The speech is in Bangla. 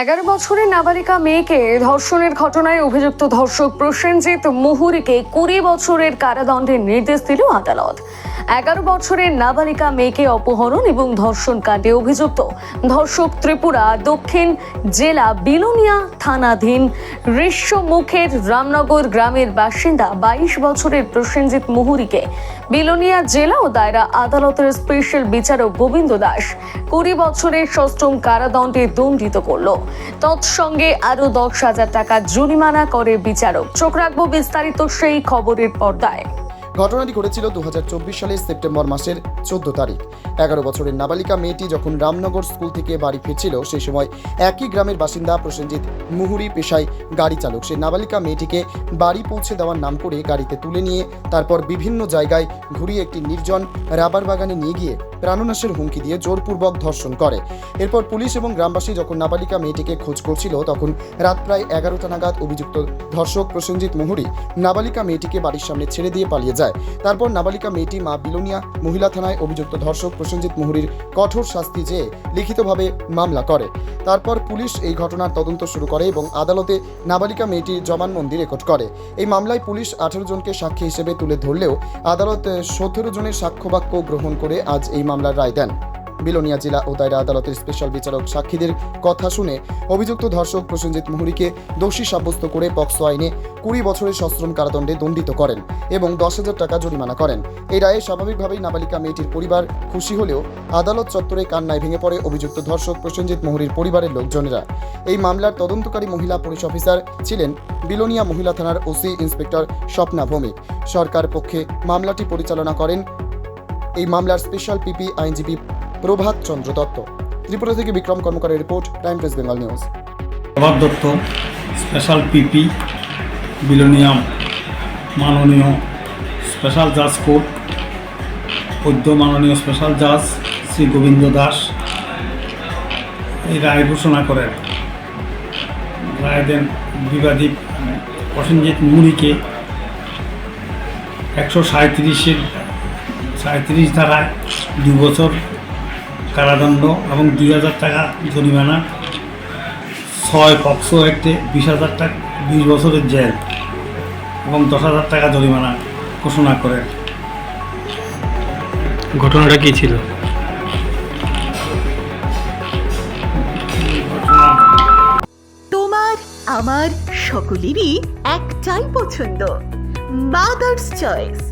এগারো বছরের নাবালিকা মেয়েকে ধর্ষণের ঘটনায় অভিযুক্ত ধর্ষক প্রসেনজিৎ মুহুরীকে কুড়ি বছরের কারাদণ্ডের নির্দেশ দিল আদালত। এগারো বছরের নাবালিকা মেয়েকে অপহরণ এবং ধর্ষণ কাণ্ডে অভিযুক্ত ধর্ষক ত্রিপুরা দক্ষিণ জেলা বিলোনিয়া থানাধীন ঋষ্যমুখের রামনগর গ্রামের বাসিন্দা বাইশ বছরের প্রসেনজিৎ মুহুরীকে বিলোনিয়া জেলা ও দায়রা আদালতের স্পেশাল বিচারক গোবিন্দ দাস কুড়ি বছরের ষষ্ঠম কারাদণ্ডে দণ্ডিত করল। তৎসঙ্গে আরও দশ হাজার টাকা জরিমানা করে বিচারক। চোখ রাখব বিস্তারিত সেই খবরের পর্দায়। ঘটনাটি ঘটেছিল দুহাজার চব্বিশ সালের সেপ্টেম্বর মাসের চোদ্দ তারিখ। এগারো বছরের নাবালিকা মেয়েটি যখন রামনগর স্কুল থেকে বাড়ি ফিরছিল সেই সময় একই গ্রামের বাসিন্দা প্রসেনজিৎ মুহুরি পেশায় গাড়ি চালক। সে নাবালিকা মেয়েটিকে বাড়ি পৌঁছে দেওয়ার নাম করে গাড়িতে তুলে নিয়ে, তারপর বিভিন্ন জায়গায় ঘুরিয়ে একটি নির্জন রাবার বাগানে নিয়ে গিয়ে প্রাণনাশের হুমকি দিয়ে জোরপূর্বক ধর্ষণ করে। এরপর পুলিশ এবং গ্রামবাসী যখন নাবালিকা মেয়েটিকে খোঁজ করছিল, তখন রাত প্রায় এগারোটা নাগাদ অভিযুক্ত ধর্ষক প্রসেনজিৎ মুহুরি নাবালিকা মেয়েটিকে বাড়ির সামনে ছেড়ে দিয়ে পালিয়ে যায়। তারপর নাবালিকা মেয়েটি মা বিলোনিয়া মহিলা থানায় অভিযুক্ত ধর্ষক প্রসেনজিৎ মুহুরির কঠোর শাস্তি চেয়ে লিখিতভাবে মামলা করে। তারপর পুলিশ এই ঘটনার তদন্ত শুরু করে এবং আদালতে নাবালিকা মেয়েটির জবানবন্দি রেকর্ড করে। এই মামলায় পুলিশ আঠেরো জনকে সাক্ষী হিসেবে তুলে ধরলেও আদালত সতেরো জনের সাক্ষ্যবাক্য গ্রহণ করে আজ এই মামলার রায় দেন। বিলোনিয়া জেলা ও দায়রা আদালতের স্পেশাল বিচারক সাক্ষীদের কথা শুনে অভিযুক্ত ধর্ষক প্রসেনজিৎ মুহুরিকে দোষী সাব্যস্ত করে পক্সো আইনে কুড়ি বছরের সশ্রম কারাদণ্ডে দণ্ডিত করেন এবং দশ হাজার টাকা জরিমানা করেন। এই রায়ে স্বাভাবিকভাবেই নাবালিকা মেয়েটির পরিবার খুশি হলেও আদালত চত্বরে কান্নায় ভেঙে পড়ে অভিযুক্ত ধর্ষক প্রসেনজিৎ মুহুরির পরিবারের লোকজনেরা। এই মামলার তদন্তকারী মহিলা পুলিশ অফিসার ছিলেন বিলোনিয়া মহিলা থানার ওসি ইন্সপেক্টর স্বপ্না ভৌমিক। সরকার পক্ষে মামলাটি পরিচালনা করেন এই মামলার স্পেশাল পিপি আইনজীবী প্রভাত চন্দ্র দত্ত। ত্রিপুরা থেকে Bikram কর্মকারের report time press Bengal news Prabhat Dutta special PP বিলোনিয়াম মাননীয় স্পেশাল জাজ কোর্ট পদ্য মাননীয় স্পেশাল জাজ শ্রী গোবিন্দ দাস, এই রায় ঘোষণা করেন। রায় দেন বিবাদী প্রসেনজিৎ মুড়িকে একশো সাঁত্রিশের সাঁত্রিশ ধারায় দু বছর কারাদণ্ড এবং দুই হাজার টাকা জরিমানা ছয় পক্সো অ্যাক্টে বিশ হাজার টাকা বিশ বছরের জেল এবং দশ হাজার টাকা জরিমানা ঘোষণা করে। ঘটনাটা কী ছিল? তোমার আমার সকলেরই একটাই পছন্দ মাদার্স চয়েস